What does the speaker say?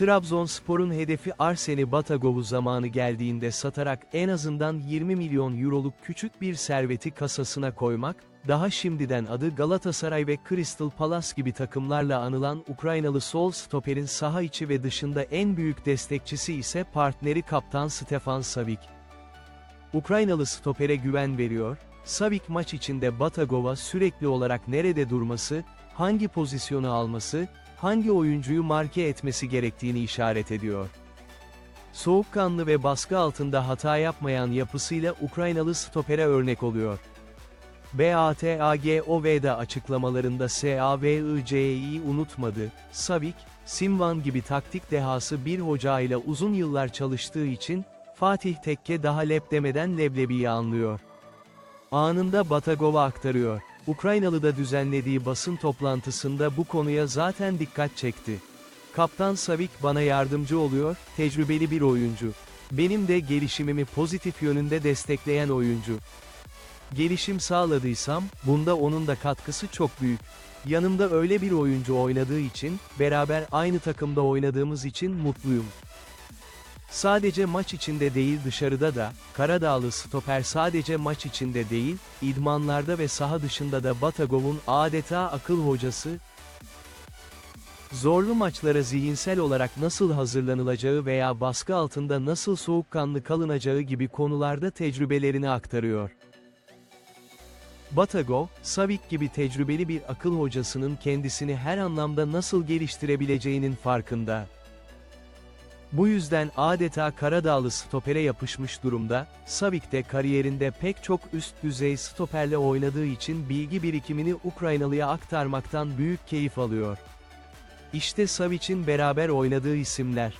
Trabzonspor'un hedefi Arseni Batagov'u zamanı geldiğinde satarak en azından 20 milyon euroluk küçük bir serveti kasasına koymak, daha şimdiden adı Galatasaray ve Crystal Palace gibi takımlarla anılan Ukraynalı sol stoperin saha içi ve dışında en büyük destekçisi ise partneri kaptan Stefan Savic. Ukraynalı stopere güven veriyor, Savic maç içinde Batagov'a sürekli olarak nerede durması, hangi pozisyonu alması, hangi oyuncuyu marke etmesi gerektiğini işaret ediyor. Soğukkanlı ve baskı altında hata yapmayan yapısıyla Ukraynalı stopere örnek oluyor. BATAGOV'da açıklamalarında SAVIC'yi unutmadı, Savic, Simvan gibi taktik dehası bir hoca ile uzun yıllar çalıştığı için, Fatih Tekke daha lep demeden leblebiyi anlıyor. Anında Batagov'a aktarıyor. Ukraynalı da düzenlediği basın toplantısında bu konuya zaten dikkat çekti. Kaptan Savic bana yardımcı oluyor, tecrübeli bir oyuncu. Benim de gelişimimi pozitif yönünde destekleyen oyuncu. Gelişim sağladıysam, bunda onun da katkısı çok büyük. Yanımda öyle bir oyuncu oynadığı için, beraber aynı takımda oynadığımız için mutluyum. Sadece maç içinde değil dışarıda da, Karadağlı stoper sadece maç içinde değil, idmanlarda ve saha dışında da Batagov'un adeta akıl hocası, Zorlu maçlara zihinsel olarak nasıl hazırlanılacağı veya baskı altında nasıl soğukkanlı kalınacağı gibi konularda tecrübelerini aktarıyor. Batagov, Savic gibi tecrübeli bir akıl hocasının kendisini her anlamda nasıl geliştirebileceğinin farkında. Bu yüzden adeta Karadağlı stopere yapışmış durumda, Savic de kariyerinde pek çok üst düzey stoperle oynadığı için bilgi birikimini Ukraynalıya aktarmaktan büyük keyif alıyor. İşte Savic'in beraber oynadığı isimler.